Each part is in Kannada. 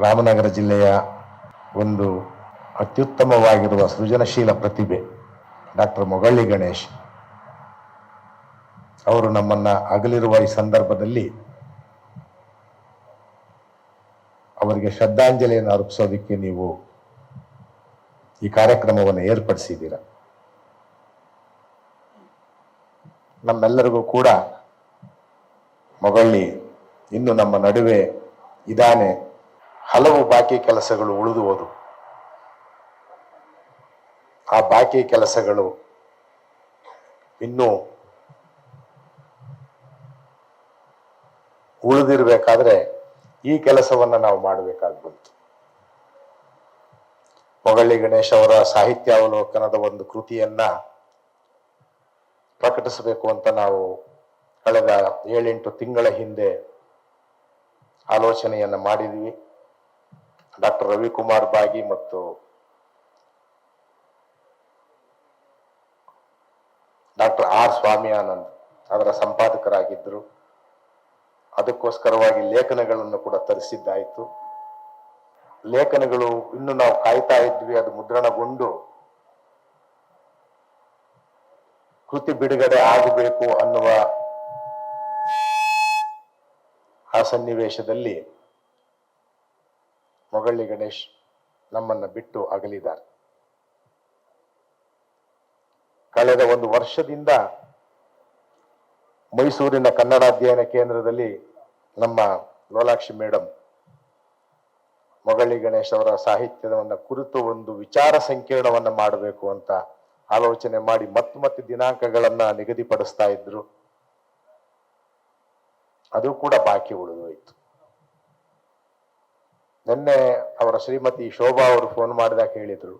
ರಾಮನಗರ ಜಿಲ್ಲೆಯ ಒಂದು ಅತ್ಯುತ್ತಮವಾಗಿರುವ ಸೃಜನಶೀಲ ಪ್ರತಿಭೆ ಡಾಕ್ಟರ್ ಮೊಗಳ್ಳಿ ಗಣೇಶ್ ಅವರು ನಮ್ಮನ್ನು ಅಗಲಿರುವ ಈ ಸಂದರ್ಭದಲ್ಲಿ ಅವರಿಗೆ ಶ್ರದ್ಧಾಂಜಲಿಯನ್ನು ಅರ್ಪಿಸೋದಕ್ಕೆ ನೀವು ಈ ಕಾರ್ಯಕ್ರಮವನ್ನು ಏರ್ಪಡಿಸಿದ್ದೀರ. ನಮ್ಮೆಲ್ಲರಿಗೂ ಕೂಡ ಮೊಗಳ್ಳಿ ಇನ್ನು ನಮ್ಮ ನಡುವೆ ಇದಾನೆ ಹಲವು ಬಾಕಿ ಕೆಲಸಗಳು ಉಳಿದು ಆ ಬಾಕಿ ಕೆಲಸಗಳು ಇನ್ನೂ ಉಳಿದಿರಬೇಕಾದ್ರೆ ಈ ಕೆಲಸವನ್ನ ನಾವು ಮಾಡಬೇಕಾಗಿ ಬಂತು ಮೊಗಳ್ಳಿ ಗಣೇಶ್ ಅವರ ಸಾಹಿತ್ಯಾವಲೋಕನದ ಒಂದು ಕೃತಿಯನ್ನ ಪ್ರಕಟಿಸಬೇಕು ಅಂತ ನಾವು ಕಳೆದ ಏಳೆಂಟು ತಿಂಗಳ ಹಿಂದೆ ಆಲೋಚನೆಯನ್ನ ಮಾಡಿದ್ವಿ. ಡಾಕ್ಟರ್ ರವಿಕುಮಾರ್ ಬಾಗಿ ಮತ್ತು ಡಾಕ್ಟರ್ ಆರ್ ಸ್ವಾಮಿ ಆನಂದ್ ಅದರ ಸಂಪಾದಕರಾಗಿದ್ದರು. ಅದಕ್ಕೋಸ್ಕರವಾಗಿ ಲೇಖನಗಳನ್ನು ಕೂಡ ತರಿಸಿದ್ದಾಯಿತು. ಲೇಖನಗಳು ಇನ್ನು ನಾವು ಕಾಯ್ತಾ ಇದ್ವಿ, ಅದು ಮುದ್ರಣಗೊಂಡು ಕೃತಿ ಬಿಡುಗಡೆ ಆಗಬೇಕು ಅನ್ನುವ ಆ ಸನ್ನಿವೇಶದಲ್ಲಿ ಮೊಗಳ್ಳಿ ಗಣೇಶ್ ನಮ್ಮನ್ನ ಬಿಟ್ಟು ಅಗಲಿದ್ದಾರೆ. ಕಳೆದ ಒಂದು ವರ್ಷದಿಂದ ಮೈಸೂರಿನ ಕನ್ನಡ ಅಧ್ಯಯನ ಕೇಂದ್ರದಲ್ಲಿ ನಮ್ಮ ಲೋಲಾಕ್ಷಿ ಮೇಡಮ್ ಮೊಗಳ್ಳಿ ಗಣೇಶ್ ಅವರ ಸಾಹಿತ್ಯವನ್ನು ಕುರಿತು ಒಂದು ವಿಚಾರ ಸಂಕಿರಣವನ್ನ ಮಾಡಬೇಕು ಅಂತ ಆಲೋಚನೆ ಮಾಡಿ ಮತ್ತೆ ಮತ್ತೆ ದಿನಾಂಕಗಳನ್ನ ನಿಗದಿಪಡಿಸ್ತಾ ಇದ್ರು. ಅದು ಕೂಡ ಬಾಕಿ ಉಳಿದೋಯ್ತು. ನಿನ್ನೆ ಅವರ ಶ್ರೀಮತಿ ಶೋಭಾ ಅವರು ಫೋನ್ ಮಾಡಿದಾಗ ಹೇಳಿದರು,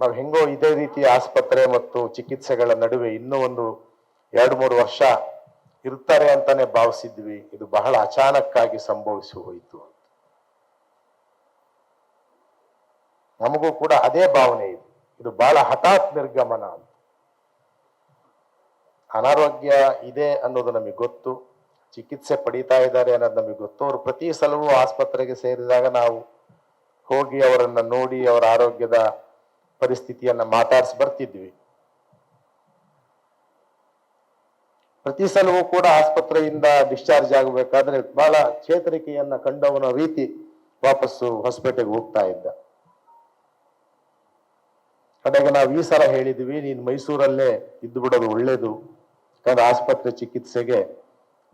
ನಾವು ಹೆಂಗೋ ಇದೇ ರೀತಿ ಆಸ್ಪತ್ರೆ ಮತ್ತು ಚಿಕಿತ್ಸೆಗಳ ನಡುವೆ ಇನ್ನೂ ಒಂದು ಎರಡು ಮೂರು ವರ್ಷ ಇರ್ತಾರೆ ಅಂತಾನೆ ಭಾವಿಸಿದ್ವಿ. ಇದು ಬಹಳ ಅಚಾನಕ್ಕಾಗಿ ಸಂಭವಿಸಿ ಹೋಯಿತು ನಮಗೂ ಕೂಡ ಅದೇ ಭಾವನೆ ಇದೆ. ಇದು ಬಹಳ ಹಠಾತ್ ನಿರ್ಗಮನ ಅಂತ. ಅನಾರೋಗ್ಯ ಇದೆ ಅನ್ನೋದು ನಮಗೆ ಗೊತ್ತು. ಚಿಕಿತ್ಸೆ ಪಡೀತಾ ಇದ್ದಾರೆ ಅನ್ನೋದು ನಮಗೆ ಗೊತ್ತು. ಅವರು ಪ್ರತಿ ಸಲವೂ ಆಸ್ಪತ್ರೆಗೆ ಸೇರಿದಾಗ ನಾವು ಹೋಗಿ ಅವರನ್ನು ನೋಡಿ ಅವರ ಆರೋಗ್ಯದ ಪರಿಸ್ಥಿತಿಯನ್ನು ಮಾತಾಡಿಸಿ ಬರ್ತಿದ್ವಿ. ಪ್ರತಿ ಸಲವೂ ಕೂಡ ಆಸ್ಪತ್ರೆಯಿಂದ ಡಿಸ್ಚಾರ್ಜ್ ಆಗಬೇಕಾದ್ರೆ ಬಹಳ ಚೇತರಿಕೆಯನ್ನ ಕಂಡವನ ರೀತಿ ವಾಪಸ್ಸು ಹೊಸಪೇಟೆಗೆ ಹೋಗ್ತಾ ಇದ್ದ. ಕಡೆಗೆ ನಾವು ಈ ಸಲ ಹೇಳಿದ್ವಿ, ನೀನು ಮೈಸೂರಲ್ಲೇ ಇದ್ದು ಬಿಡೋದು ಒಳ್ಳೇದು. ಯಾಕಂದ್ರೆ ಆಸ್ಪತ್ರೆ ಚಿಕಿತ್ಸೆಗೆ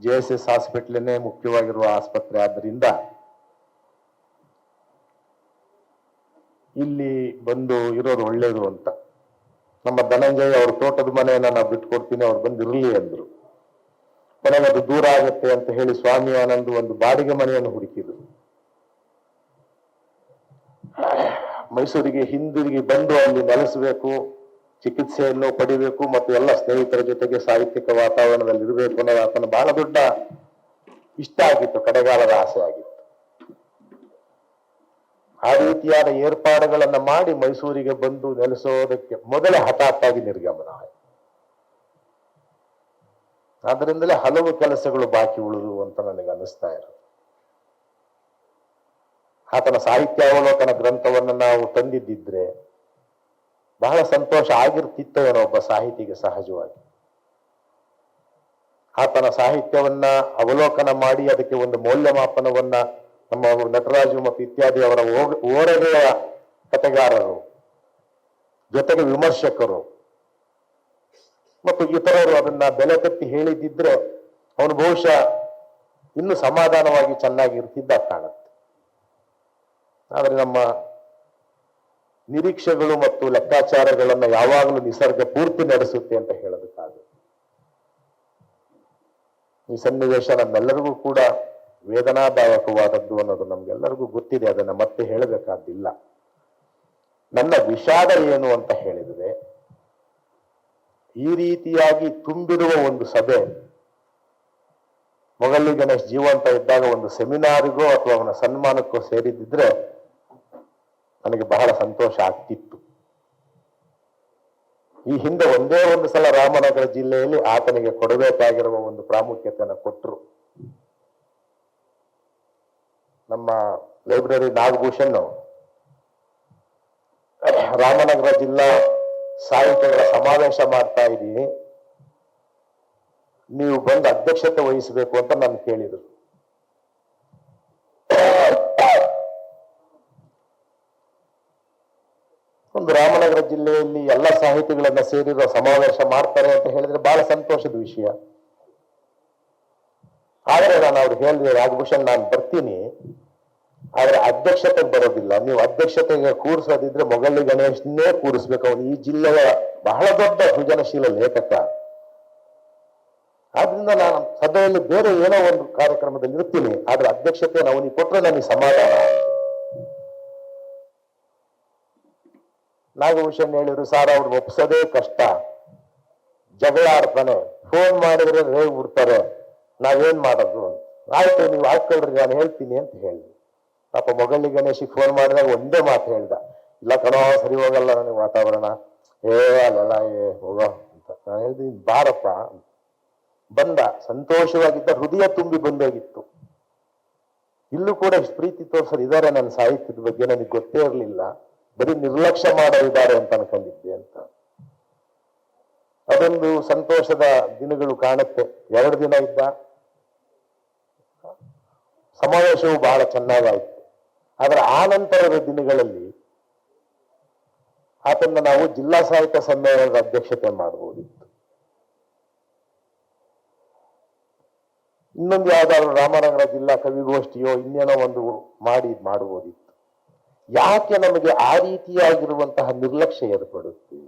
ಜೆ ಎಸ್ ಎಸ್ ಹಾಸ್ಪಿಟ್ಲೇನೆ ಮುಖ್ಯವಾಗಿರುವ ಆಸ್ಪತ್ರೆ ಆದ್ದರಿಂದ ಇಲ್ಲಿ ಬಂದು ಇರೋದು ಒಳ್ಳೇದು ಅಂತ. ನಮ್ಮ ಧನಂಜಯ ಅವ್ರ ತೋಟದ ಮನೆಯನ್ನ ನಾವು ಬಿಟ್ಕೊಡ್ತೀನಿ, ಅವ್ರು ಬಂದು ಇರಲಿ ಅಂದ್ರು ಅದು ದೂರ ಆಗುತ್ತೆ ಅಂತ ಹೇಳಿ ಸ್ವಾಮಿ ಆನಂದ್ ಒಂದು ಬಾಡಿಗೆ ಮನೆಯನ್ನು ಹುಡುಕಿದ್ರು. ಮೈಸೂರಿಗೆ ಹಿಂದಿರುಗಿ ಬಂದು ಅಲ್ಲಿ ನೆಲೆಸಬೇಕು. ಚಿಕಿತ್ಸೆಯನ್ನು ಪಡಿಬೇಕು ಮತ್ತು ಎಲ್ಲ ಸ್ನೇಹಿತರ ಜೊತೆಗೆ ಸಾಹಿತ್ಯಿಕ ವಾತಾವರಣದಲ್ಲಿ ಇರಬೇಕು ಅನ್ನೋದು ಆತನ ಬಹಳ ದೊಡ್ಡ ಇಷ್ಟ ಆಗಿತ್ತು, ಕಡೆಗಾಲದ ಆಸೆ ಆಗಿತ್ತು. ಆ ರೀತಿಯಾದ ಏರ್ಪಾಡುಗಳನ್ನ ಮಾಡಿ ಮೈಸೂರಿಗೆ ಬಂದು ನೆಲೆಸೋದಕ್ಕೆ ಮೊದಲೇ ಹಠಾತ್ತಾಗಿ ನಿರ್ಗಮನ ಆಯಿತು. ಆದ್ರಿಂದಲೇ ಹಲವು ಕೆಲಸಗಳು ಬಾಕಿ ಉಳಿದು ಅಂತ ನನಗೆ ಅನ್ನಿಸ್ತಾ ಇರೋದು. ಆತನ ಸಾಹಿತ್ಯಾವಲೋಕನ ಗ್ರಂಥವನ್ನು ನಾವು ತಂದಿದ್ದಿದ್ರೆ ಬಹಳ ಸಂತೋಷ ಆಗಿರ್ತಿತ್ತು ಒಬ್ಬ ಸಾಹಿತಿಗೆ ಸಹಜವಾಗಿ. ಆತನ ಸಾಹಿತ್ಯವನ್ನ ಅವಲೋಕನ ಮಾಡಿ ಅದಕ್ಕೆ ಒಂದು ಮೌಲ್ಯಮಾಪನವನ್ನ ನಮ್ಮ ನಟರಾಜು ಮತ್ತು ಇತ್ಯಾದಿ ಅವರ ಓ- ಓರಗೆಯ ಕಥೆಗಾರರು, ಜೊತೆಗೆ ವಿಮರ್ಶಕರು ಮತ್ತು ಇತರರು ಅದನ್ನ ಬೆಲೆ ತಟ್ಟಿ ಹೇಳಿದ್ದಿದ್ರೆ ಅವನು ಬಹುಶಃ ಇನ್ನು ಸಮಾಧಾನವಾಗಿ ಚೆನ್ನಾಗಿ ಇರ್ತಿದ್ದ ಕಾಣುತ್ತೆ ಆದ್ರೆ ನಮ್ಮ ನಿರೀಕ್ಷೆಗಳು ಮತ್ತು ಲೆಕ್ಕಾಚಾರಗಳನ್ನು ಯಾವಾಗಲೂ ನಿಸರ್ಗ ಪೂರ್ತಿ ನಡೆಸುತ್ತೆ ಅಂತ ಹೇಳೋದಕ್ಕಾಗುತ್ತೆ ಈ ಸನ್ನಿವೇಶ ನಮ್ಮೆಲ್ಲರಿಗೂ ಕೂಡ ವೇದನಾದಾಯಕವಾದದ್ದು ಅನ್ನೋದು ನಮ್ಗೆಲ್ಲರಿಗೂ ಗೊತ್ತಿದೆ, ಅದನ್ನ ಮತ್ತೆ ಹೇಳಬೇಕಾದಿಲ್ಲ ನನ್ನ ವಿಷಾದ ಏನು ಅಂತ ಹೇಳಿದರೆ, ಈ ರೀತಿಯಾಗಿ ತುಂಬಿರುವ ಒಂದು ಸಭೆ ಮೊಗಲಿ ಗಣೇಶ್ ಜೀವಂತ ಇದ್ದಾಗ ಒಂದು ಸೆಮಿನಾರಿಗೋ ಅಥವಾ ಅವನ ಸನ್ಮಾನಕ್ಕೋ ಸೇರಿದ್ದಿದ್ರೆ ನನಗೆ ಬಹಳ ಸಂತೋಷ ಆಗ್ತಿತ್ತು. ಈ ಹಿಂದೆ ಒಂದೇ ಒಂದು ಸಲ ರಾಮನಗರ ಜಿಲ್ಲೆಯಲ್ಲಿ ಆತನಿಗೆ ಕೊಡಬೇಕಾಗಿರುವ ಒಂದು ಪ್ರಾಮುಖ್ಯತೆಯನ್ನು ಕೊಟ್ಟರು. ನಮ್ಮ ಲೈಬ್ರರಿ ನಾಗಭೂಷಣ್ ರಾಮನಗರ ಜಿಲ್ಲಾ ಸಾಹಿತ್ಯಗಳ ಸಮಾವೇಶ ಮಾಡ್ತಾ ಇದ್ದೀನಿ. ನೀವು ಬಂದು ಅಧ್ಯಕ್ಷತೆ ವಹಿಸಬೇಕು ಅಂತ ನಾನು ಕೇಳಿದ್ರು. ಒಂದು ರಾಮನಗರ ಜಿಲ್ಲೆಯಲ್ಲಿ ಎಲ್ಲ ಸಾಹಿತಿಗಳನ್ನ ಸೇರಿರೋ ಸಮಾವೇಶ ಮಾಡ್ತಾರೆ ಅಂತ ಹೇಳಿದ್ರೆ ಬಹಳ ಸಂತೋಷದ ವಿಷಯ. ಆದರೆ ನಾನು ಅವ್ರು ಹೇಳಿದೆ ರಾಘಭೂಷಣ್ ನಾನು ಬರ್ತೀನಿ. ಆದ್ರೆ ಅಧ್ಯಕ್ಷತೆ ಬರೋದಿಲ್ಲ. ನೀವು ಅಧ್ಯಕ್ಷತೆಗೆ ಕೂರಿಸೋದಿದ್ರೆ ಮೊಗಲ್ಲಿ ಗಣೇಶನ್ನೇ ಕೂರಿಸ್ಬೇಕು. ಅವನು ಈ ಜಿಲ್ಲೆಯ ಬಹಳ ದೊಡ್ಡ ಸೃಜನಶೀಲ ಲೇಖಕ. ಆದ್ರಿಂದ ನಾನು ಸದ್ಯದಲ್ಲಿ ಬೇರೆ ಏನೋ ಒಂದು ಕಾರ್ಯಕ್ರಮದಲ್ಲಿ ಇರ್ತೀನಿ. ಆದ್ರೆ ಅಧ್ಯಕ್ಷತೆ ಅವನಿಗೆ ಕೊಟ್ಟರೆ ನನಗೆ ಸಮಾಧಾನ ನಾಗಭೂಷಣ್ ಹೇಳಿದ್ರು, ಸಾರ್, ಅವ್ರು ಒಪ್ಸೋದೇ ಕಷ್ಟ. ಜಗಳ ಆಡ್ತಾನೆ. ಫೋನ್ ಮಾಡಿದ್ರೆ ರೇಗ್ ಬಿಡ್ತಾರೆ ನಾವೇನ್ ಮಾಡೋದು. ಆಯ್ತು, ನೀವು ಹಾಕೊಳ್ರಿ ನಾನು ಹೇಳ್ತೀನಿ ಅಂತ ಹೇಳಿ. ಪಾಪ ಮೊಗಲಿ ಗಣೇಶಿಗೆ ಫೋನ್ ಮಾಡಿದಾಗ ಒಂದೇ ಮಾತು ಹೇಳ್ದ. ಇಲ್ಲ ಕಣೋ, ಸರಿ ಹೋಗಲ್ಲ ನನಗೆ ವಾತಾವರಣ. ಏ, ಅಲ್ಲಲ್ಲ, ಏ, ಹೋಗೋ ಅಂತ. ನಾನು ಹೇಳ್ತೀನಿ, ಬಾರಪ್ಪ. ಬಂದ. ಸಂತೋಷವಾಗಿದ್ದ ಹೃದಯ ತುಂಬಿ ಬಂದೋಗಿತ್ತು. ಇಲ್ಲೂ ಕೂಡ ಪ್ರೀತಿ ತೋರ್ಸೋರು ಇದಾರೆ ನನ್ನ ಸಾಹಿತ್ಯದ ಬಗ್ಗೆ, ನನಗೆ ಗೊತ್ತೇ ಇರಲಿಲ್ಲ. ಬರೀ ನಿರ್ಲಕ್ಷ್ಯ ಮಾಡಲಿದ್ದಾರೆ ಅಂತ ಅನ್ಕೊಂಡಿದ್ದೆ ಅಂತ. ಅದೊಂದು ಸಂತೋಷದ ದಿನಗಳು ಕಾಣುತ್ತೆ. ಎರಡು ದಿನ ಇದ್ದ ಸಮಾವೇಶವು ಬಹಳ ಚೆನ್ನಾಗಾಯ್ತು. ಆದ್ರೆ ಆ ನಂತರದ ದಿನಗಳಲ್ಲಿ ಆತನ ನಾವು ಜಿಲ್ಲಾ ಸಾಹಿತ್ಯ ಸಮ್ಮೇಳನದ ಅಧ್ಯಕ್ಷತೆ ಮಾಡಬಹುದಿತ್ತು. ಇನ್ನೊಂದು ಯಾವ್ದಾದ್ರು ರಾಮನಗರ ಜಿಲ್ಲಾ ಕವಿಗೋಷ್ಠಿಯೋ ಇನ್ನೇನೋ ಒಂದು ಮಾಡಿ, ಮಾಡ್ಬೋದಿತ್ತು. ಯಾಕೆ ನಮಗೆ ಆ ರೀತಿಯಾಗಿರುವಂತಹ ನಿರ್ಲಕ್ಷ್ಯ ಏರ್ಪಡುತ್ತೆ?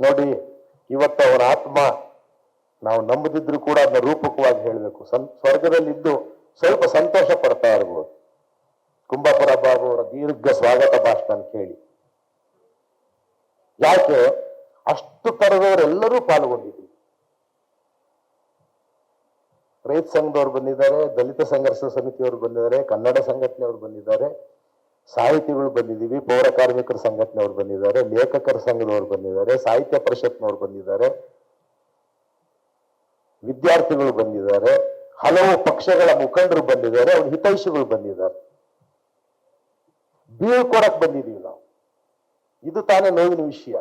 ನೋಡಿ, ಇವತ್ತು ಅವರ ಆತ್ಮ ನಾವು ನಂಬದಿದ್ರು ಕೂಡ ಅದನ್ನ ರೂಪಕವಾಗಿ ಹೇಳಬೇಕು. ಸ್ವರ್ಗದಲ್ಲಿದ್ದು ಸ್ವಲ್ಪ ಸಂತೋಷ ಪಡ್ತಾ ಇರ್ಬೋದು. ಕುಂಭಾಪುರ ಬಾಬು ಅವರ ದೀರ್ಘ ಸ್ವಾಗತ ಭಾಷಣ ಕೇಳಿ ಯಾಕೆ? ಅಷ್ಟು ತರದವರೆಲ್ಲರೂ ಪಾಲ್ಗೊಂಡಿದ್ರು. ರೈತ ಸಂಘದವ್ರು ಬಂದಿದ್ದಾರೆ, ದಲಿತ ಸಂಘರ್ಷ ಸಮಿತಿಯವರು ಬಂದಿದ್ದಾರೆ, ಕನ್ನಡ ಸಂಘಟನೆಯವರು ಬಂದಿದ್ದಾರೆ, ಸಾಹಿತಿಗಳು ಬಂದಿದ್ದೀವಿ, ಪೌರ ಕಾರ್ಮಿಕರ ಸಂಘಟನೆಯವರು ಬಂದಿದ್ದಾರೆ, ಲೇಖಕರ ಸಂಘದವರು ಬಂದಿದ್ದಾರೆ, ಸಾಹಿತ್ಯ ಪರಿಷತ್ನವ್ರು ಬಂದಿದ್ದಾರೆ, ವಿದ್ಯಾರ್ಥಿಗಳು ಬಂದಿದ್ದಾರೆ, ಹಲವು ಪಕ್ಷಗಳ ಮುಖಂಡರು ಬಂದಿದ್ದಾರೆ, ಅವ್ರ ಹಿತೈಷಿಗಳು ಬಂದಿದ್ದಾರೆ. ಬೀಳ್ಕೊಡಕ್ ಬಂದಿದ್ದೀವಿ ನಾವು. ಇದು ತಾನೇ ನೋವಿನ ವಿಷಯ.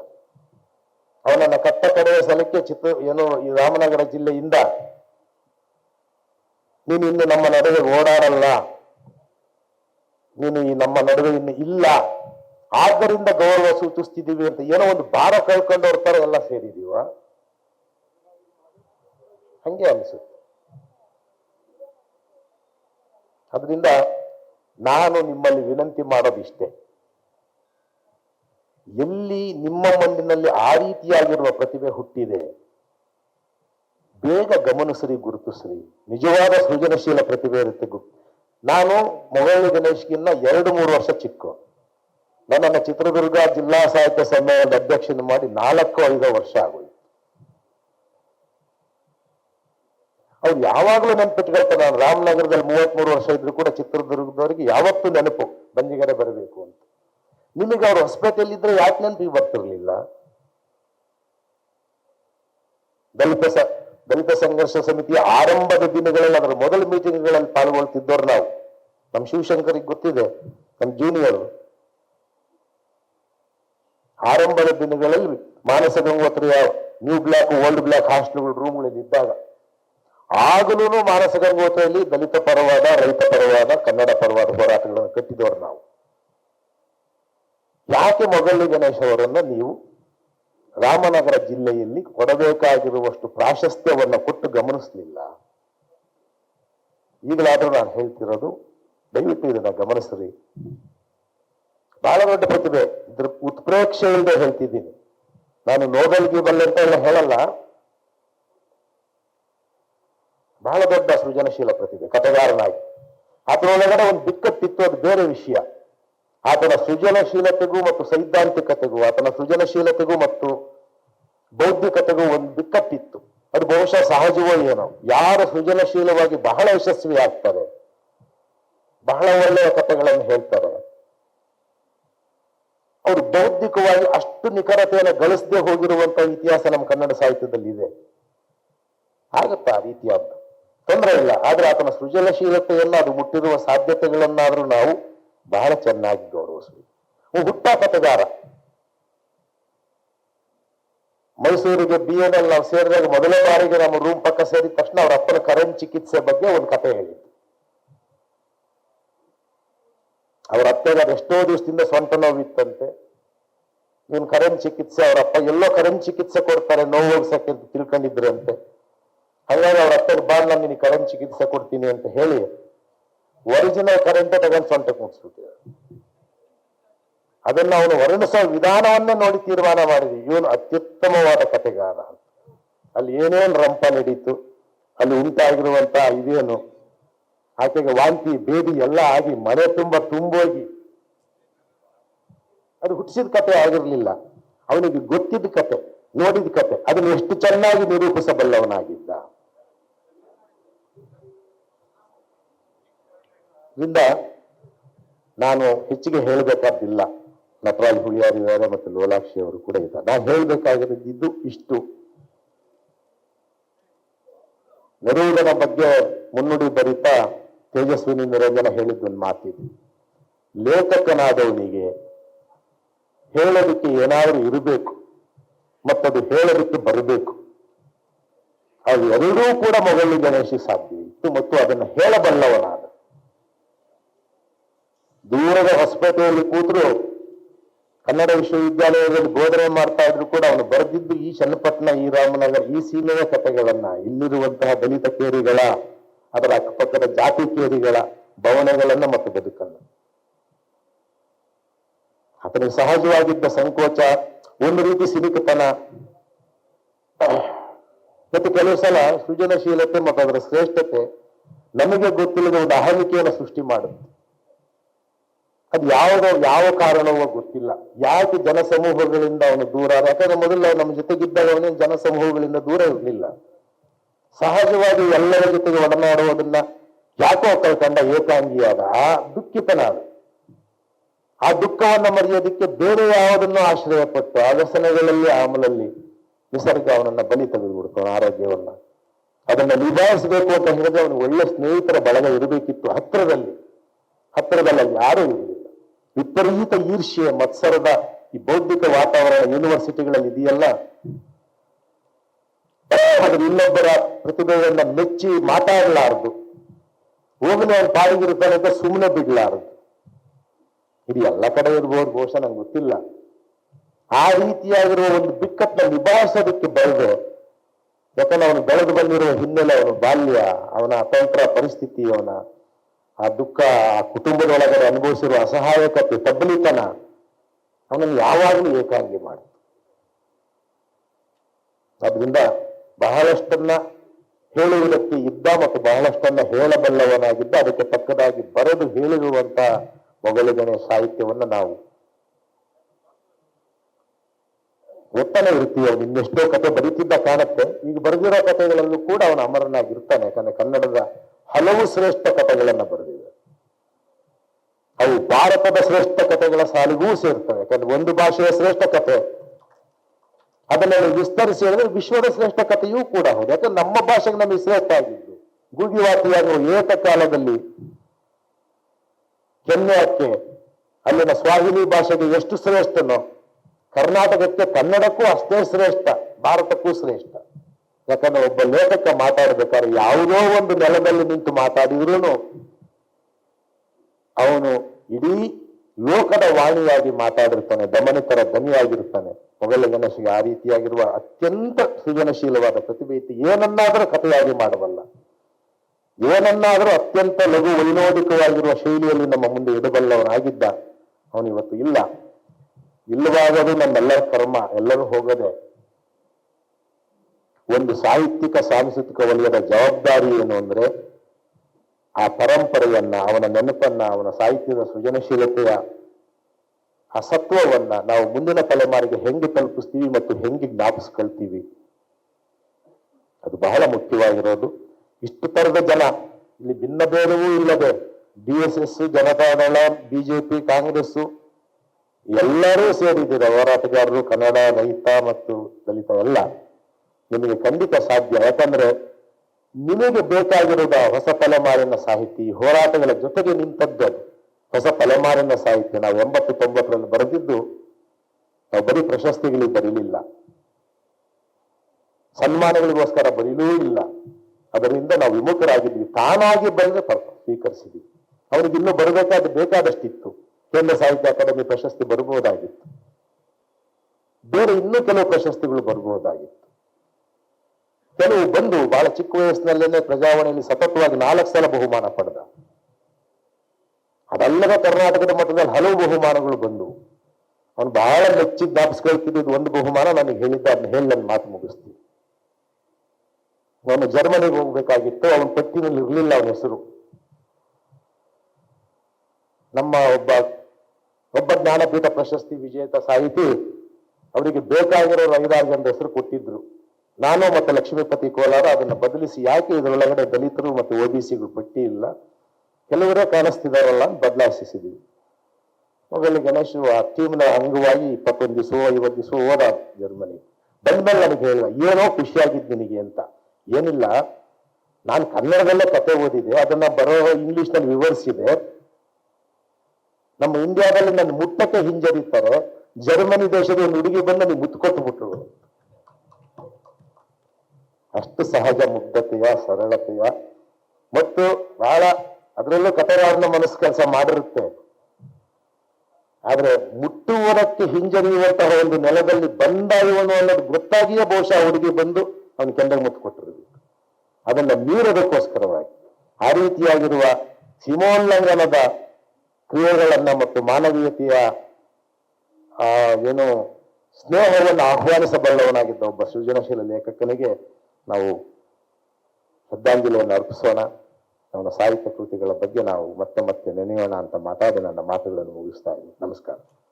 ಅವನನ್ನ ಕಟ್ಟ ಕಡೆಯ ಸಲಕ್ಕೆ ಚಿತ್ರ, ಏನು ರಾಮನಗರ ಜಿಲ್ಲೆಯಿಂದ ನೀನು ಇನ್ನು ನಮ್ಮ ನಡುವೆ ಓಡಾಡಲ್ಲ. ನೀನು ಈ ನಮ್ಮ ನಡುವೆ ಇನ್ನು ಇಲ್ಲ. ಆದ್ದರಿಂದ ಗೌರವ ಸೂಚಿಸ್ತಿದ್ದೀವಿ ಅಂತ ಏನೋ ಒಂದು ಭಾರ ಕಳ್ಕೊಂಡವ್ರ ತರ ಎಲ್ಲ ಸೇರಿದೀವ ಹಂಗೆ ಅನಿಸುತ್ತೆ. ಅದರಿಂದ ನಾನು ನಿಮ್ಮಲ್ಲಿ ವಿನಂತಿ ಮಾಡೋದಿಷ್ಟೇ. ಎಲ್ಲಿ ನಿಮ್ಮ ಮಣ್ಣಿನಲ್ಲಿ ಆ ರೀತಿಯಾಗಿರುವ ಪ್ರತಿಭೆ ಹುಟ್ಟಿದೆ ಬೇಗ ಗಮನಿಸ್ರಿ ಗುರುತಿಸ್ರಿ ನಿಜವಾದ ಸೃಜನಶೀಲ ಪ್ರತಿಭೆ ಇರುತ್ತೆ ನಾನು ಮೊಗಲಿ ಗಣೇಶ್ಗಿನ್ನ ಎರಡು ಮೂರು ವರ್ಷ ಚಿಕ್ಕ. ನನ್ನನ್ನು ಚಿತ್ರದುರ್ಗ ಜಿಲ್ಲಾ ಸಾಹಿತ್ಯ ಸಮ್ಮೇಳನದ ಅಧ್ಯಕ್ಷನ ಮಾಡಿ ನಾಲ್ಕು ಐದು ವರ್ಷ ಆಗೋಯ್ತು. ಅವ್ರು ಯಾವಾಗಲೂ ನೆನಪಿಟ್ಕೊಳ್ತಾರೆ, ನಾನು ರಾಮನಗರದಲ್ಲಿ ಮೂವತ್ಮೂರು ವರ್ಷ ಇದ್ರು ಕೂಡ ಚಿತ್ರದುರ್ಗದವರಿಗೆ ಯಾವತ್ತೂ ನೆನಪು ಬಂಜಿಗರೆ ಬರಬೇಕು ಅಂತ. ನಿಮಗೆ ಅವ್ರು ಹೊಸಪೇಟೆಯಲ್ಲಿದ್ರೆ ಯಾಕೆ ನೆನಪಿಗೆ ಬರ್ತಿರ್ಲಿಲ್ಲ? ದಲಿತ ದಲಿತ ಸಂಘರ್ಷ ಸಮಿತಿಯ ಆರಂಭದ ದಿನಗಳಲ್ಲಿ ಅದರ ಮೊದಲ ಮೀಟಿಂಗ್ಗಳಲ್ಲಿ ಪಾಲ್ಗೊಳ್ತಿದ್ದವ್ರು ನಾವು. ನಮ್ಮ ಶಿವಶಂಕರಿಗೆ ಗೊತ್ತಿದೆ ನಮ್ಮ ಜೂನಿಯರ್ ಆರಂಭದ ದಿನಗಳಲ್ಲಿ ಮಾನಸ ಗಂಗೋತ್ರಿಯ ನ್ಯೂ ಬ್ಲಾಕ್ ಓಲ್ಡ್ ಬ್ಲಾಕ್ ಹಾಸ್ಟೆಲ್ಗಳು ರೂಮ್ಗಳಲ್ಲಿ ಇದ್ದಾಗ ಆಗಲೂ ಮಾನಸ ಗಂಗೋತ್ರಿಯಲ್ಲಿ ದಲಿತ ಪರವಾದ, ರೈತ ಪರವಾದ, ಕನ್ನಡ ಪರವಾದ ಹೋರಾಟಗಳನ್ನು ಕಟ್ಟಿದವರು ನಾವು. ಯಾಕೆ ಮೊಗಲಿ ಗಣೇಶ್ ಅವರನ್ನು ನೀವು ರಾಮನಗರ ಜಿಲ್ಲೆಯಲ್ಲಿ ಕೊಡಬೇಕಾಗಿರುವಷ್ಟು ಪ್ರಾಶಸ್ತ್ಯವನ್ನು ಕೊಟ್ಟು ಗಮನಿಸಲಿಲ್ಲ. ಈಗಲಾದರೂ ನಾನು ಹೇಳ್ತಿರೋದು, ದಯವಿಟ್ಟು ಇದನ್ನ ಗಮನಿಸ್ರಿ. ಬಹಳ ದೊಡ್ಡ ಪ್ರತಿಭೆ, ಇದ್ರ ಉತ್ಪ್ರೇಕ್ಷೆ ಹೇಳ್ತಿದ್ದೀನಿ. ನಾನು ನೋಬೆಲ್ ಗೀಬಲ್ ಅಂತ ಎಲ್ಲ ಹೇಳಲ್ಲ. ಬಹಳ ದೊಡ್ಡ ಸೃಜನಶೀಲ ಪ್ರತಿಭೆ, ಕಥೆಗಾರನಾಗಿ. ಅದರೊಳಗಡೆ ಒಂದು ಬಿಕ್ಕಟ್ಟಿತ್ತು, ಅದು ಬೇರೆ ವಿಷಯ. ಆತನ ಸೃಜನಶೀಲತೆಗೂ ಮತ್ತು ಸೈದ್ಧಾಂತಿಕತೆಗೂ, ಆತನ ಸೃಜನಶೀಲತೆಗೂ ಮತ್ತು ಬೌದ್ಧಿಕತೆಗೂ ಒಂದು ಬಿಕ್ಕಟ್ಟಿತ್ತು. ಅದು ಬಹುಶಃ ಸಹಜವೋ ಏನೋ. ಯಾರು ಸೃಜನಶೀಲವಾಗಿ ಬಹಳ ಯಶಸ್ವಿ ಆಗ್ತಾರೆ, ಬಹಳ ಒಳ್ಳೆಯ ಕಥೆಗಳನ್ನು ಹೇಳ್ತಾರೆ. ಅವರು ಬೌದ್ಧಿಕವಾಗಿ ಅಷ್ಟು ನಿಖರತೆಯನ್ನು ಗಳಿಸದೆ ಹೋಗಿರುವಂತಹ ಇತಿಹಾಸ ನಮ್ಮ ಕನ್ನಡ ಸಾಹಿತ್ಯದಲ್ಲಿ ಇದೆ. ಆಗತ್ತಾ ಆ ರೀತಿಯಾದ್ದು ತೊಂದರೆ ಇಲ್ಲ. ಆದ್ರೆ ಆತನ ಸೃಜನಶೀಲತೆಯನ್ನು ಅದು ಮುಟ್ಟಿರುವ ಸಾಧ್ಯತೆಗಳನ್ನಾದ್ರೂ ನಾವು ಬಹಳ ಚೆನ್ನಾಗಿ ಗೌರವಿಸಬೇಕು. ಹುಟ್ಟ ಕಥೆಗಾರ. ಮೈಸೂರಿಗೆ ಬಿ ಎನ್ ಎಲ್ ನಾವು ಸೇರಿದಾಗ ಮೊದಲೇ ಬಾರಿಗೆ ನಮ್ಮ ರೂಮ್ ಪಕ್ಕ ಸೇರಿದ ತಕ್ಷಣ ಅವರ ಅಪ್ಪನ ಕರೆನ್ ಚಿಕಿತ್ಸೆ ಬಗ್ಗೆ ಒಂದು ಕತೆ ಹೇಳಿದ್ದು ಅವ್ರ ಅತ್ತೆಗೆ ಎಷ್ಟೋ ದಿವಸದಿಂದ ಸ್ವಂತ ನೋವಿತ್ತಂತೆ. ಇವನ್ ಕರೆಂಟ್ ಚಿಕಿತ್ಸೆ, ಅವರ ಅಪ್ಪ ಎಲ್ಲೋ ಕರೆಂಟ್ ಚಿಕಿತ್ಸೆ ಕೊಡ್ತಾರೆ, ನೋವು ಹೋಗ್ಸಕ್ಕೆ ಅಂತ ತಿಳ್ಕೊಂಡಿದ್ರಂತೆ ಹಾಗಾಗಿ ಅವ್ರ ಅಪ್ಪಗೆ ಬಾ, ನಾನು ನಿನಗೆ ಕರೆಂಟ್ ಚಿಕಿತ್ಸೆ ಕೊಡ್ತೀನಿ ಅಂತ ಹೇಳಿ ಒರಿಜಿನಲ್ ಕರೆಂಟ್ ತಗೊಂಡು ಸೊಂಟಕ್ಕೆ ಮುಗಿಸ್ಬಿಟ್ಟಿದ್ದಾರೆ ಅದನ್ನ ಅವನು ವರ್ಣಿಸೋ ವಿಧಾನವನ್ನೇ ನೋಡಿ ತೀರ್ಮಾನ ಮಾಡಿದ್ವಿ. ಇವನು ಅತ್ಯುತ್ತಮವಾದ ಕಥೆಗಾರ. ಅಲ್ಲಿ ಏನೇನು ರಂಪ ನಡೀತು, ಅಲ್ಲಿ ಉಂಟಾಗಿರುವಂತಹ ಇದೇನು? ಆಕೆಗೆ ವಾಂತಿ, ಬೇದಿ ಎಲ್ಲ ಆಗಿ ಮನೆ ತುಂಬ ತುಂಬೋಗಿ. ಅದು ಹುಟ್ಟಿಸಿದ ಕತೆ ಆಗಿರಲಿಲ್ಲ. ಅವನಿಗೆ ಗೊತ್ತಿದ್ದ ಕತೆ ನೋಡಿದ ಕತೆ ಅದನ್ನು ಎಷ್ಟು ಚೆನ್ನಾಗಿ ನಿರೂಪಿಸಬಲ್ಲವನಾಗಿದ್ದ. ಇದರಿಂದ ನಾನು ಹೆಚ್ಚಿಗೆ ಹೇಳಬೇಕಾದಿಲ್ಲ ನಟರಾಜ್ ಹುಳಿಯಾರ್ ಇದ್ದಾರೆ ಮತ್ತು ಲೋಲಾಕ್ಷಿ ಅವರು ಕೂಡ ಇದ್ದಾರೆ. ನಾವು ಹೇಳಬೇಕಾಗಿರೋದಿದ್ದು ಇಷ್ಟು. ನೆರೆಯುವುದರ ಬಗ್ಗೆ ಮುನ್ನುಡಿ ಬರಿತಾ ತೇಜಸ್ವಿನಿ ನಿರಂಜನ ಹೇಳಿದ್ದೊಂದು ಮಾತಿದೆ. ಲೇಖಕನಾದವನಿಗೆ ಹೇಳೋದಕ್ಕೆ ಏನಾದರೂ ಇರಬೇಕು, ಮತ್ತದು ಹೇಳೋದಕ್ಕೆ ಬರಬೇಕು. ಅದು ಎರಡೂ ಕೂಡ ಮಗಳು ಗಣೇಶಿ ಸಾಧ್ಯ. ಇತ್ತು ಮತ್ತು ಅದನ್ನು ಹೇಳಬಲ್ಲವನಾದ. ದೂರದ ಹೊಸಪೇಟೆಯಲ್ಲಿ ಕೂತರು ಕನ್ನಡ ವಿಶ್ವವಿದ್ಯಾಲಯದಲ್ಲಿ ಬೋಧನೆ ಮಾಡ್ತಾ ಇದ್ರು ಕೂಡ ಅವನು ಬರೆದಿದ್ದು ಈ ಚನ್ನಪಟ್ಟಣ ಈ ರಾಮನಗರ, ಈ ಸೀಮೆಯ ಕಥೆಗಳನ್ನ. ಇಲ್ಲಿರುವಂತಹ ದಲಿತ ಕೇರಿಗಳ, ಅದರ ಅಕ್ಕಪಕ್ಕದ ಜಾತಿ ಕೇರಿಗಳ ಭವನಗಳನ್ನ ಮತ್ತು ಬದುಕನ್ನು. ಆತನಿಗೆ ಸಹಜವಾಗಿದ್ದ ಸಂಕೋಚ, ಒಂದು ರೀತಿ ಸಿಲುಕತನ. ಮತ್ತು ಕೆಲವು ಸಲ ಸೃಜನಶೀಲತೆ ಮತ್ತು ಅದರ ಶ್ರೇಷ್ಠತೆ ನಮಗೆ ಗೊತ್ತಿಲ್ಲದ ಒಂದು ಅಹಮಿಕೆಯನ್ನು ಸೃಷ್ಟಿ ಮಾಡುತ್ತೆ. ಅದು ಯಾವುದೋ ಯಾವ ಕಾರಣವೋ ಗೊತ್ತಿಲ್ಲ. ಯಾಕೆ ಜನಸಮೂಹಗಳಿಂದ ಅವನು ದೂರ? ಯಾಕಂದ್ರೆ ಮೊದಲು ನಮ್ಮ ಜೊತೆಗಿದ್ದಾಗ ಅವನೇನು ಜನಸಮೂಹಗಳಿಂದ ದೂರ ಇರಲಿಲ್ಲ. ಸಹಜವಾಗಿ ಎಲ್ಲರ ಜೊತೆಗೆ ಒಡನಾಡುವುದನ್ನ ಯಾಕೋ ಕಳ್ಕೊಂಡ ಏಕಾಂಗಿಯಾದ? ದುಃಖಿತನಾದ. ಆ ದುಃಖವನ್ನು ಮರೆಯೋದಕ್ಕೆ ಬೇರೆ ಯಾವುದನ್ನು ಆಶ್ರಯ ಪಟ್ಟು ಆ ವ್ಯಸನಗಳಲ್ಲಿ ಆಮಲಲ್ಲಿ ನಿಸರ್ಗ ಅವನನ್ನ ಬಲಿ ತೆಗೆದುಬಿಡ್ತು ಅವನ ಆರೋಗ್ಯವನ್ನ. ಅದನ್ನ ನಿಭಾಯಿಸಬೇಕು ಅಂತ ಹೇಳಿದ್ರೆ ಅವನು ಒಳ್ಳೆ ಸ್ನೇಹಿತರ ಬಳಗ ಇರಬೇಕಿತ್ತು ಹತ್ತಿರದಲ್ಲಿ ಹತ್ತಿರದಲ್ಲಿ ಯಾರೂ ಇರಲಿಲ್ಲ. ವಿಪರೀತ ಈರ್ಷ್ಯೆ ಮತ್ಸರದ ಈ ಬೌದ್ಧಿಕ ವಾತಾವರಣ ಯೂನಿವರ್ಸಿಟಿಗಳಲ್ಲಿ ಇದೆಯಲ್ಲ? ಇನ್ನೊಬ್ಬರ ಪ್ರತಿಭೆಯನ್ನ ಮೆಚ್ಚಿ ಮಾತಾಡಲಾರದು. ಹೋಗಲಿ ಅವನು ಪಾಡಿಗಿರ್ತಾನೆ ಅಂತ ಸುಮ್ಮನೆ ಬಿಡ್ಲಾರದು. ಇದು ಎಲ್ಲ ಕಡೆ ಇರ್ಬೋದು ಬಹುಶಃ, ನಂಗೆ ಗೊತ್ತಿಲ್ಲ. ಆ ರೀತಿಯಾಗಿರುವ ಒಂದು ಬಿಕ್ಕಟ್ಟನ್ನ ನಿಭಾಯಿಸೋದಕ್ಕೆ ಬೆಳೆದು ಯಾಕಂದ್ರೆ ಅವನು ಬೆಳೆದು ಬಂದಿರುವ ಹಿನ್ನೆಲೆ ಅವನ ಬಾಲ್ಯ, ಅವನ ಅತಂತ್ರ ಪರಿಸ್ಥಿತಿ, ಅವನ ಆ ದುಃಖ ಆ ಕುಟುಂಬದೊಳಗಡೆ ಅನುಭವಿಸಿರುವ ಅಸಹಾಯಕತೆ ತಬ್ಬಲಿತನ ಅವನನ್ನು ಯಾವಾಗಲೂ ಏಕಾಂಗಿ ಮಾಡಿ ಅದರಿಂದ ಬಹಳಷ್ಟನ್ನ ಹೇಳುವುದಕ್ಕೆ ಇದ್ದ ಮತ್ತು ಬಹಳಷ್ಟನ್ನ ಹೇಳಬಲ್ಲವನಾಗಿದ್ದ ಅದಕ್ಕೆ ತಕ್ಕದಾಗಿ ಬರೆದು ಹೇಳಿರುವಂತ ಮೊಗಲಿಗಣೆ ಸಾಹಿತ್ಯವನ್ನ ನಾವು ಒತ್ತನ ಇರ್ತೀವಿ ನಿನ್ನೆಷ್ಟೋ ಕತೆ ಬರೀತಿದ್ದ ಕಾಣುತ್ತೆ. ಈಗ ಬರೆದಿರೋ ಕಥೆಗಳಲ್ಲೂ ಕೂಡ ಅವನು ಅಮರನಾಗಿರ್ತಾನೆ. ಯಾಕಂದ್ರೆ ಕನ್ನಡದ ಹಲವು ಶ್ರೇಷ್ಠ ಕಥೆಗಳನ್ನ ಬರೆದಿದೆ ಅವು ಭಾರತದ ಶ್ರೇಷ್ಠ ಕಥೆಗಳ ಸಾಲಿಗೂ ಸೇರ್ತವೆ. ಯಾಕಂದ್ರೆ ಒಂದು ಭಾಷೆಯ ಶ್ರೇಷ್ಠ ಕಥೆ, ಅದನ್ನ ವಿಸ್ತರಿಸಿ ಹೇಳಿದ್ರೆ ವಿಶ್ವದ ಶ್ರೇಷ್ಠ ಕಥೆಯೂ ಕೂಡ ಹೌದು. ಯಾಕಂದ್ರೆ ನಮ್ಮ ಭಾಷೆಗೆ ನಮಗೆ ಶ್ರೇಷ್ಠ ಆಗಿದ್ದು. ಗೂಗಿವಾತಿಯಾಗುವ ಏಕಕಾಲದಲ್ಲಿ ಕೆನ್ನಕ್ಕೆ ಅಲ್ಲಿನ ಸ್ವಾಹಿಲಿ ಭಾಷೆಗೆ ಎಷ್ಟು ಶ್ರೇಷ್ಠನೋ, ಕರ್ನಾಟಕಕ್ಕೆ ಕನ್ನಡಕ್ಕೂ ಅಷ್ಟೇ ಶ್ರೇಷ್ಠ, ಭಾರತಕ್ಕೂ ಶ್ರೇಷ್ಠ. ಯಾಕಂದ್ರೆ ಒಬ್ಬ ಲೇಖಕ ಮಾತಾಡಬೇಕಾದ್ರೆ ಯಾವುದೋ ಒಂದು ನೆಲದಲ್ಲಿ ನಿಂತು ಮಾತಾಡಿದ್ರು ಅವನು ಇಡೀ ಲೋಕದ ವಾಣಿಯಾಗಿ ಮಾತಾಡಿರ್ತಾನೆ, ದಮನಿತರ ಧ್ವನಿಯಾಗಿರ್ತಾನೆ. ಮೊಘಲ ಗಣೇಶಿಗೆ ಆ ರೀತಿಯಾಗಿರುವ ಅತ್ಯಂತ ಸೃಜನಶೀಲವಾದ ಪ್ರತಿಭೆ ಇತ್ತು. ಏನನ್ನಾದರೂ ಕಥೆಯಾಗಿ ಮಾಡಬಲ್ಲ. ಏನನ್ನಾದರೂ ಅತ್ಯಂತ ಲಘು ವೈನೋದಿಕವಾಗಿರುವ ಶೈಲಿಯಲ್ಲಿ ನಮ್ಮ ಮುಂದೆ ಇಡಬಲ್ಲವನಾಗಿದ್ದ ಅವನು ಇವತ್ತು ಇಲ್ಲ. ಇಲ್ಲವಾಗದು ನಮ್ಮೆಲ್ಲರ ಕರ್ಮ, ಎಲ್ಲರೂ ಹೋಗದೆ. ಒಂದು ಸಾಹಿತ್ಯಿಕ, ಸಾಂಸ್ಕೃತಿಕ ವಲಯದ ಜವಾಬ್ದಾರಿ ಏನು ಅಂದ್ರೆ ಆ ಪರಂಪರೆಯನ್ನ, ಅವನ ನೆನಪನ್ನ, ಅವನ ಸಾಹಿತ್ಯದ ಸೃಜನಶೀಲತೆಯ ಆ ನಾವು ಮುಂದಿನ ತಲೆಮಾರಿಗೆ ಹೆಂಗೆ ತಲುಪಿಸ್ತೀವಿ ಮತ್ತು ಹೆಂಗೆ ಜ್ಞಾಪಿಸ್ಕೊಳ್ತೀವಿ. ಅದು ಬಹಳ ಮುಖ್ಯವಾಗಿರೋದು. ಇಷ್ಟು ತರದ ಜನ, ಇಲ್ಲಿ ಭಿನ್ನ ಭೇದವೂ ಇಲ್ಲದೆ B S S Janata Dal BJP Congress ಎಲ್ಲರೂ ಸೇರಿದ್ದೀರ. ಹೋರಾಟಗಾರರು ಕನ್ನಡ, ರೈತ ಮತ್ತು ದಲಿತ ಎಲ್ಲ ನಿಮಗೆ ಖಂಡಿತ ಸಾಧ್ಯ. ಯಾಕಂದ್ರೆ ನಿಮಗೆ ಬೇಕಾಗಿರೋದು ಹೊಸ ತಲೆಮಾರಿನ ಸಾಹಿತಿ ಹೋರಾಟಗಳ ಜೊತೆಗೆ ನಿಂತದ್ದು. ಹೊಸ ತಲೆಮಾರಿನ ಸಾಹಿತ್ಯ. ನಾವು ಎಂಬತ್ತು ತೊಂಬತ್ತರಲ್ಲಿ ಬರೆದಿದ್ದು ನಾವು ಬರೀ ಪ್ರಶಸ್ತಿಗಳಿಗೆ ಬರೀಲಿಲ್ಲ. ಸನ್ಮಾನಗಳಿಗೋಸ್ಕರ ಬರೀಲೂ ಇಲ್ಲ. ಅದರಿಂದ ನಾವು ವಿಮುಖರಾಗಿದ್ವಿ ತಾನಾಗಿ ಬರೆದು ಸ್ವೀಕರಿಸಿದ್ವಿ ಅವ್ರಿಗೆ ಇನ್ನೂ ಬರಬೇಕಾದ ಬೇಕಾದಷ್ಟಿತ್ತು. ಕೇಂದ್ರ ಸಾಹಿತ್ಯ ಅಕಾಡೆಮಿ ಪ್ರಶಸ್ತಿ ಬರಬಹುದಾಗಿತ್ತು ಬೇರೆ ಇನ್ನೂ ಕೆಲವು ಪ್ರಶಸ್ತಿಗಳು ಬರಬಹುದಾಗಿತ್ತು ಕೆಲವು ಬಂದು ಬಹಳ ಚಿಕ್ಕ ವಯಸ್ಸಿನಲ್ಲೇನೆ ಪ್ರಜಾವಾಣಿಯಲ್ಲಿ ಸತತವಾಗಿ ನಾಲ್ಕು ಸಲ ಬಹುಮಾನ ಪಡೆದ. ಅದಲ್ಲದ ಕರ್ನಾಟಕದ ಮಟ್ಟದಲ್ಲಿ ಹಲವು ಬಹುಮಾನಗಳು ಬಂದವು ಅವನು ಬಹಳ ಮೆಚ್ಚಿ ಜ್ಞಾಪಿಸ್ಕೊಳ್ತಿದ್ದು ಒಂದು ಬಹುಮಾನ, ನನಗೆ ಹೇಳಿದ್ದ ಅದನ್ನ ಹೇಳಿ ನನ್ನ ಮಾತು ಮುಗಿಸ್ತೀನಿ. ಅವನು ಜರ್ಮನಿಗೆ ಹೋಗ್ಬೇಕಾಗಿತ್ತು, ಅವನ ಪಟ್ಟಿನಲ್ಲಿ ಇರಲಿಲ್ಲ ಅವನ ಹೆಸರು. ನಮ್ಮ ಒಬ್ಬ ಒಬ್ಬ ಜ್ಞಾನಪೀಠ ಪ್ರಶಸ್ತಿ ವಿಜೇತ ಸಾಹಿತಿ, ಅವರಿಗೆ ಬೇಕಾಗಿರೋ ಐದಾರು ಜನರ ಹೆಸರು ಕೊಟ್ಟಿದ್ರು. ನಾನು ಮತ್ತೆ ಲಕ್ಷ್ಮೀಪತಿ ಕೋಲಾರ ಅದನ್ನ ಬದಲಿಸಿ ಯಾಕೆ ಇದರೊಳಗಡೆ ದಲಿತರು ಮತ್ತು ಒಬಿಸಿಗಳು ಪಟ್ಟಿ ಇಲ್ಲ? ಕೆಲವರೇ ಕಾಣಿಸ್ತಿದಾರಲ್ಲ ಅಂತ ಬದಲಾಯಿಸಿದ್ದೀವಿ ಮೊದಲು ಗಣೇಶ್, ಆ ಟೀಮ್ನ ಅಂಗವಾಗಿ ಇಪ್ಪತ್ತೊಂದು ದಿವಸ ಐವತ್ತು ದಿವಸ ಹೋದ ಜರ್ಮನಿ. ಬಂದ್ಮೇಲೆ ನನಗೆ ಹೇಳಿಲ್ಲ ಏನೋ ಖುಷಿಯಾಗಿದ್ದು ನಿನಗೆ ಅಂತ. ಏನಿಲ್ಲ, ನಾನು ಕನ್ನಡದಲ್ಲೇ ಕತೆ ಓದಿದೆ, ಅದನ್ನ ಬರೋ ಇಂಗ್ಲಿಷ್ನಲ್ಲಿ ವಿವರಿಸಿದೆ. ನಮ್ಮ ಇಂಡಿಯಾದಲ್ಲಿ ನನ್ನ ಮುಟ್ಟಕ್ಕೆ ಹಿಂಜರಿತಾರೆ, ಜರ್ಮನಿ ದೇಶದ ಒಂದು ಹುಡುಗಿ ಬಂದು ನನಗೆ ಮುತ್ತು ಬಿಟ್ರು ಅಷ್ಟು ಸಹಜ ಮುಗ್ಧತೆಯ ಸರಳತೆಯ ಮತ್ತು ಬಹಳ ಅದರಲ್ಲೂ ಕಥೆಗಾರನ ಮನಸ್ಸು ಕೆಲಸ ಮಾಡಿರುತ್ತೆ. ಆದರೆ ಮುಟ್ಟುವುದಕ್ಕೆ ಹಿಂಜರಿಯುವಂತಹ ಒಂದು ನೆಲದಲ್ಲಿ ಬಂದ ಇವನು ಅನ್ನೋದು ಗೊತ್ತಾಗಿಯೇ ಬಹುಶಃ ಹುಡುಗಿ ಬಂದು ಅವನ ಕೆಂಡಗೆ ಮುತ್ತು ಕೊಟ್ಟಿರಬೇಕು ಅದನ್ನ ಮೀರೋದಕ್ಕೋಸ್ಕರವಾಗಿ ಆ ರೀತಿಯಾಗಿರುವ ಸೀಮೋಲ್ಲಂಘನದ ಕ್ರಿಯೆಗಳನ್ನ ಮತ್ತು ಮಾನವೀಯತೆಯ, ಆ, ಏನು, ಸ್ನೇಹವನ್ನು ಆಹ್ವಾನಿಸಬಲ್ಲವನಾಗಿದ್ದ ಒಬ್ಬ ಸೃಜನಶೀಲ ಲೇಖಕನಿಗೆ ನಾವು ಶ್ರದ್ಧಾಂಜಲಿಯನ್ನು ಅರ್ಪಿಸೋಣ. ಅವನ ಸಾಹಿತ್ಯ ಕೃತಿಗಳ ಬಗ್ಗೆ ನಾವು ಮತ್ತೆ ಮತ್ತೆ ನೆನೆಯೋಣ ಅಂತ ಮಾತಾಡಿ ನನ್ನ ಮಾತುಗಳನ್ನು ಮುಗಿಸ್ತಾ ಇದ್ದೀನಿ. ನಮಸ್ಕಾರ.